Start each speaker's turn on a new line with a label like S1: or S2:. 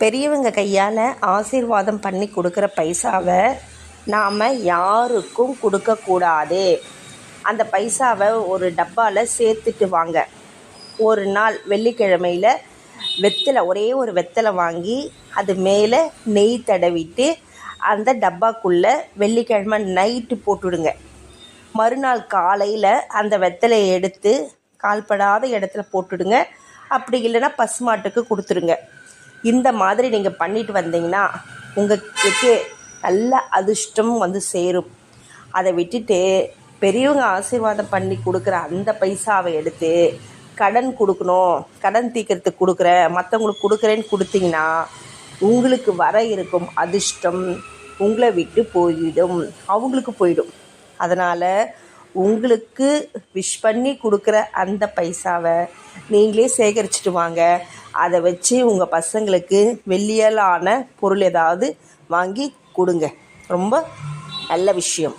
S1: பெரியவங்க கையால் ஆசீர்வாதம் பண்ணி கொடுக்குற பைசாவை நாம் யாருக்கும் கொடுக்கக்கூடாது அந்த பைசாவை ஒரு டப்பாவில் சேர்த்துட்டு வாங்க. ஒரு நாள் வெள்ளிக்கிழமையில் வெத்தலை ஒரே ஒரு வெத்தலை வாங்கி அது மேலே நெய் தடவிட்டு அந்த டப்பாக்குள்ளே வெள்ளிக்கிழமை நைட்டு போட்டுடுங்க. மறுநாள் காலையில் அந்த வெத்தலையை எடுத்து கால்படாத இடத்துல போட்டுடுங்க. அப்படி இல்லைன்னா பசுமாட்டுக்கு கொடுத்துருங்க இந்த மாதிரி நீங்கள் பண்ணிட்டு வந்தீங்கன்னா உங்களுக்கு நல்ல அதிர்ஷ்டம் வந்து சேரும். அதை விட்டுட்டு பெரியவங்க ஆசீர்வாதம் பண்ணி கொடுக்குற அந்த பைசாவை எடுத்து கடன் கொடுக்கணும் கடன் தீக்கிறதுக்கு கொடுக்குறேன் மற்றவங்களுக்கு கொடுக்குறேன்னு கொடுத்தீங்கன்னா உங்களுக்கு வர இருக்கும் அதிர்ஷ்டம் உங்களை விட்டு போயிடும் அவங்களுக்கு போயிடும். அதனால் உங்களுக்கு விஷ் பண்ணி கொடுக்குற அந்த பைசாவை நீங்களே சேகரிச்சுட்டு வாங்க. அதை வச்சு உங்கள் பசங்களுக்கு வெள்ளியலான பொருள் ஏதாவது வாங்கி கொடுங்க. ரொம்ப நல்ல விஷயம்.